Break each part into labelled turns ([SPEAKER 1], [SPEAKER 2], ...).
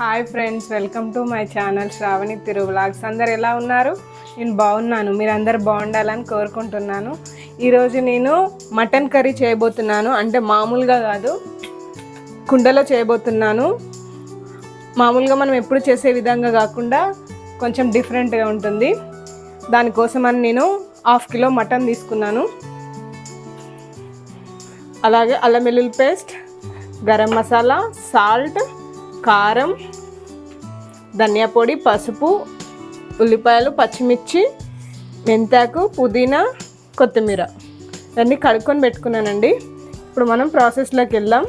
[SPEAKER 1] Hi friends welcome to my channel Sravani Tiru vlogs అందరు ఎలా ఉన్నారు? నేను బాగున్నాను. మీరందరు బాగుండాలని కోరుకుంటున్నాను. ఈరోజు నేను మటన్ కర్రీ చేయబోతున్నాను. అంటే మామూలుగా కాదు కుండలో చేయబోతున్నాను. మామూలుగా మనం ఎప్పుడు చేసే విధంగా కాకుండా కొంచెం డిఫరెంట్గా ఉంటుంది. దానికోసమని నేను హాఫ్ కిలో మటన్ తీసుకున్నాను. అలాగే అల్లం వెల్లుల్లి పేస్ట్ గరం మసాలా సాల్ట్ కారం ధనియా పొడి పసుపు ఉల్లిపాయలు పచ్చిమిర్చి మెంతాకు పుదీనా కొత్తిమీర. ఇవన్నీ కడుక్కొని పెట్టుకున్నానండి. ఇప్పుడు మనం ప్రాసెస్లోకి వెళ్దాం.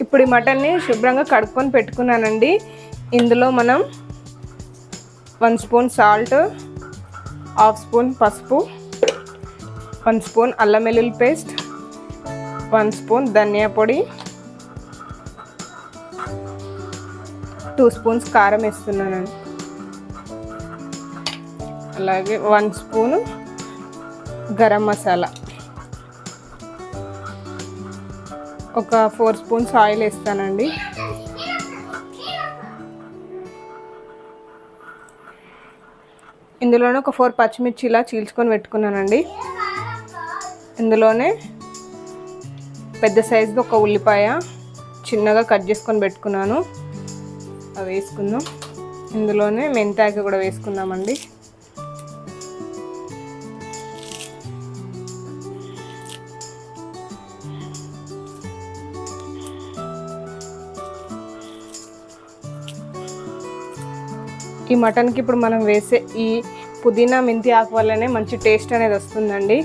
[SPEAKER 1] ఇప్పుడు ఈ మటన్ని శుభ్రంగా కడుక్కొని పెట్టుకున్నానండి. ఇందులో మనం one spoon salt half spoon పసుపు వన్ స్పూన్ అల్లం వెల్లుల్లి పేస్ట్ వన్ స్పూన్ ధనియా పొడి టూ స్పూన్స్ కారం వేస్తున్నానండి అలాగే వన్ స్పూను గరం మసాలా. ఒక ఫోర్ స్పూన్స్ ఆయిల్ వేస్తానండి. ఇందులోనే ఒక ఫోర్ పచ్చిమిర్చి ఇలా చీల్చుకొని పెట్టుకున్నానండి. ఇందులోనే పెద్ద సైజుది ఒక ఉల్లిపాయ చిన్నగా కట్ చేసుకొని పెట్టుకున్నాను. అవి వేసుకుందాం. ఇందులోనే మెంతాకు కూడా వేసుకుందామండి. ఈ మటన్కి ఇప్పుడు మనం వేసే ఈ పుదీనా మెంతి ఆకు వల్లనే మంచి టేస్ట్ అనేది వస్తుందండి.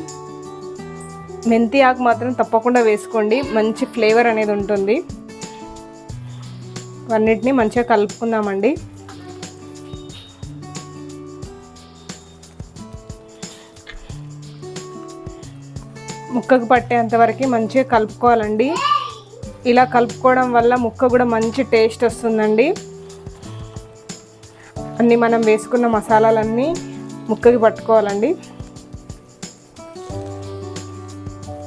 [SPEAKER 1] మెంతి ఆకు మాత్రం తప్పకుండా వేసుకోండి. మంచి ఫ్లేవర్ అనేది ఉంటుంది. అన్నిటిని మంచిగా కలుపుకుందామండి. ముక్కకు పట్టేంత వరకు మంచిగా కలుపుకోవాలండి. ఇలా కలుపుకోవడం వల్ల ముక్క కూడా మంచి టేస్ట్ వస్తుందండి. అన్నీ మనం వేసుకున్న మసాలాలన్నీ ముక్కకి పట్టుకోవాలండి.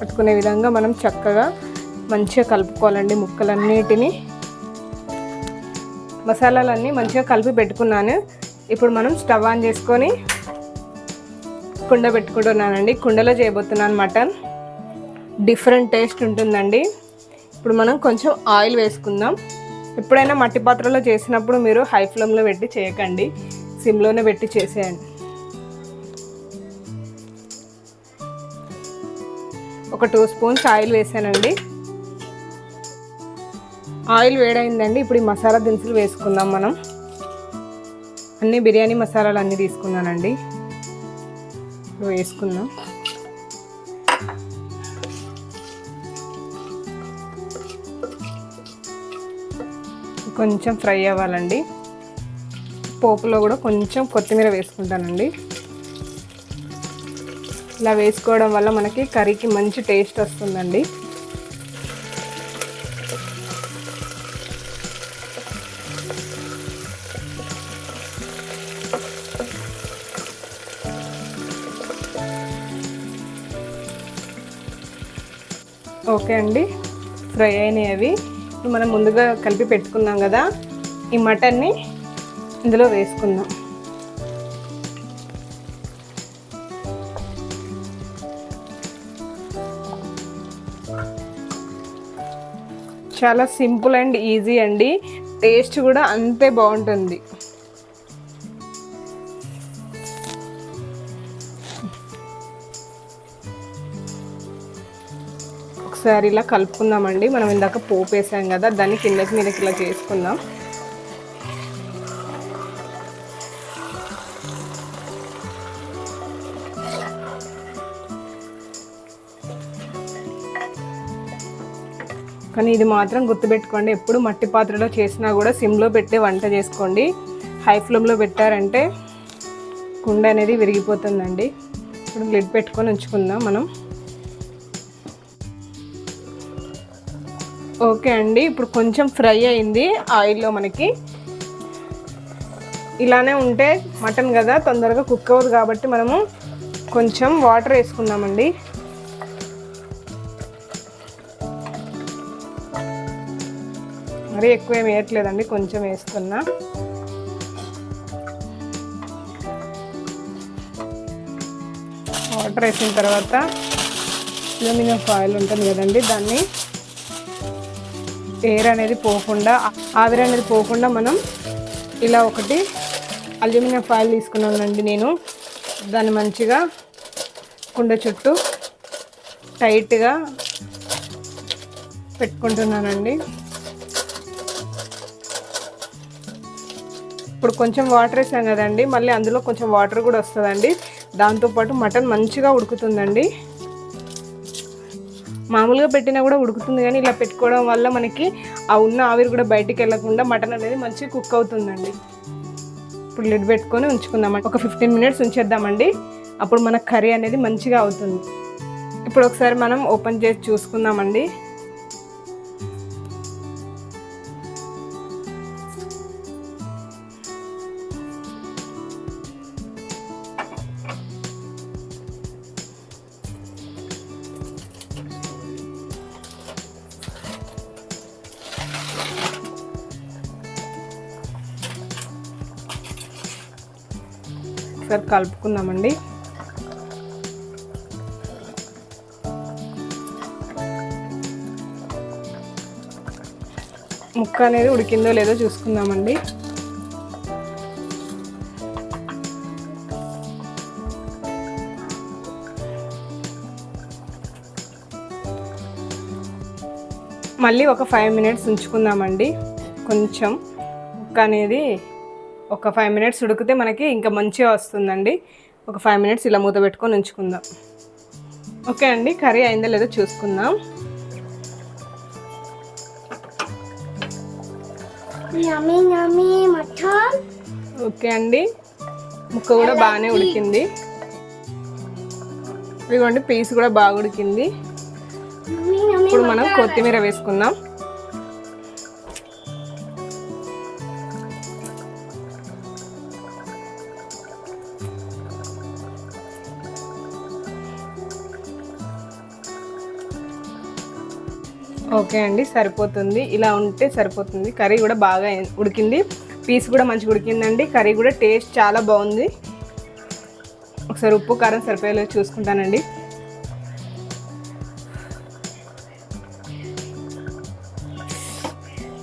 [SPEAKER 1] పట్టుకునే విధంగా మనం చక్కగా మంచిగా కలుపుకోవాలండి ముక్కలన్నిటిని. మసాలాలన్నీ మంచిగా కలిపి పెట్టుకున్నాను. ఇప్పుడు మనం స్టవ్ ఆన్ చేసుకొని కుండ పెట్టుకుంటున్నానండి కుండలో చేయబోతున్నాను మటన్. డిఫరెంట్ టేస్ట్ ఉంటుందండి. ఇప్పుడు మనం కొంచెం ఆయిల్ వేసుకుందాం. ఎప్పుడైనా మట్టి పాత్రలో చేసినప్పుడు మీరు హై ఫ్లేమ్లో పెట్టి చేయకండి. సిమ్లోనే పెట్టి చేసేయండి. ఒక టూ స్పూన్స్ ఆయిల్ వేసానండి. ఆయిల్ వేడైందండి. ఇప్పుడు ఈ మసాలా దినుసులు వేసుకుందాం మనం. అన్ని బిర్యానీ మసాలాలు అన్నీ తీసుకున్నానండి. వేసుకుందాం. కొంచెం ఫ్రై అవ్వాలండి. పోపులో కూడా కొంచెం కొత్తిమీర వేసుకుంటానండి. ఇలా వేసుకోవడం వల్ల మనకి కర్రీకి మంచి టేస్ట్ వస్తుందండి. ఓకే అండి. ఫ్రై అయినాయి అవి మనం ముందుగా కలిపి పెట్టుకున్నాం కదా. ఈ మటన్ని ఇందులో వేసుకుందాం. చాలా సింపుల్ అండ్ ఈజీ అండి. టేస్ట్ కూడా అంతే బాగుంటుంది. ఒకసారి ఇలా కలుపుకుందామండి. మనం ఇందాక పోపు వేసాం కదా దాన్ని కిందకి మీదకి ఇలా చేసుకుందాం. కానీ ఇది మాత్రం గుర్తుపెట్టుకోండి ఎప్పుడు మట్టి పాత్రలో చేసినా కూడా సిమ్లో పెట్టి వంట చేసుకోండి. హై ఫ్లేమ్లో పెట్టారంటే కుండ అనేది విరిగిపోతుందండి. ఇప్పుడు లిడ్ పెట్టుకొని ఉంచుకుందాం మనం. ఓకే అండి ఇప్పుడు కొంచెం ఫ్రై అయింది ఆయిల్లో మనకి. ఇలానే ఉంటే మటన్ కదా తొందరగా కుక్ అవ్వదు కాబట్టి మనము కొంచెం వాటర్ వేసుకుందామండి. మరీ ఎక్కువ ఏం వేయట్లేదండి కొంచెం వేస్తున్నా. వాటర్ వేసిన తర్వాత అల్యూమినియం ఫాయిల్ ఉంటుంది కదండి దాన్ని ఎయిర్ అనేది పోకుండా ఆవిరి అనేది పోకుండా మనం ఇలా ఒకటి అల్యూమినియం ఫాయిల్ తీసుకున్నానండి నేను. దాన్ని మంచిగా కుండ చుట్టూ టైట్గా పెట్టుకుంటున్నానండి. ఇప్పుడు కొంచెం వాటర్ వేసాం కదండి మళ్ళీ అందులో కొంచెం వాటర్ కూడా వస్తుందండి. దాంతోపాటు మటన్ మంచిగా ఉడుకుతుందండి. మామూలుగా పెట్టినా కూడా ఉడుకుతుంది కానీ ఇలా పెట్టుకోవడం వల్ల మనకి ఆ ఉన్న ఆవిరి కూడా బయటికి వెళ్ళకుండా మటన్ అనేది మంచిగా కుక్ అవుతుందండి. ఇప్పుడు లిడ్ పెట్టుకొని ఉంచుకుందాం ఒక ఫిఫ్టీన్ మినిట్స్ ఉంచేద్దామండి. అప్పుడు మన కర్రీ అనేది మంచిగా అవుతుంది. ఇప్పుడు ఒకసారి మనం ఓపెన్ చేసి చూసుకుందామండి. ఒకసారి కలుపుకుందామండి. ముక్క అనేది ఉడికిందో లేదో చూసుకుందామండి. మళ్ళీ ఒక ఫైవ్ మినిట్స్ ఉంచుకుందామండి. కొంచెం ముక్క అనేది ఒక ఫైవ్ మినిట్స్ ఉడికితే మనకి ఇంకా మంచిగా వస్తుందండి. ఒక ఫైవ్ మినిట్స్ ఇలా మూత పెట్టుకొని ఉంచుకుందాం. ఓకే అండి కర్రీ అయిందో లేదో చూసుకుందాం. ఓకే అండి ముక్క కూడా బాగానే ఉడికింది. ఇదిగోండి పీస్ కూడా బాగా ఉడికింది. ఇప్పుడు మనం కొత్తిమీర వేసుకుందాం. ఓకే అండి సరిపోతుంది. ఇలా ఉంటే సరిపోతుంది. కర్రీ కూడా బాగా ఉడికింది. పీస్ కూడా మంచిగా ఉడికిందండి. కర్రీ కూడా టేస్ట్ చాలా బాగుంది. ఒకసారి ఉప్పు కారం సరిపోయేలా చూసుకుంటానండి.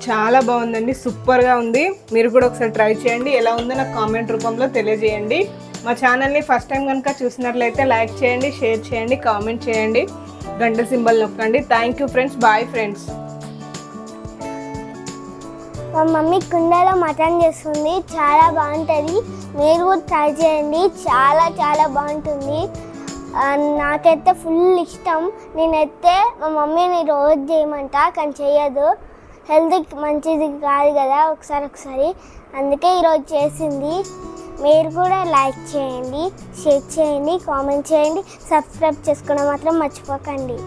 [SPEAKER 1] చాలా బాగుందండి. సూపర్గా ఉంది. మీరు కూడా ఒకసారి ట్రై చేయండి. ఎలా ఉందో నాకు కామెంట్ రూపంలో తెలియజేయండి. మా ఛానల్ని ఫస్ట్ టైం కనుక చూసినట్లయితే లైక్ చేయండి షేర్ చేయండి కామెంట్ చేయండి. గంట సింబల్ నొక్కండి. Thank you friends bye friends
[SPEAKER 2] మా మమ్మీ కుండలో మటన్ చేస్తుంది. చాలా బాగుంటుంది. మీరు కూడా ట్రై చేయండి. చాలా చాలా బాగుంటుంది. నాకైతే ఫుల్ ఇష్టం. నేనైతే మా మమ్మీని రోజు చేయమంట కానీ చేయదు. హెల్త్కి మంచిది కాదు కదా ఒకసారి ఒకసారి. అందుకే ఈరోజు చేసింది. మీరు కూడా లైక్ చేయండి షేర్ చేయండి కామెంట్ చేయండి సబ్స్క్రైబ్ చేసుకోవడం మాత్రం మర్చిపోకండి.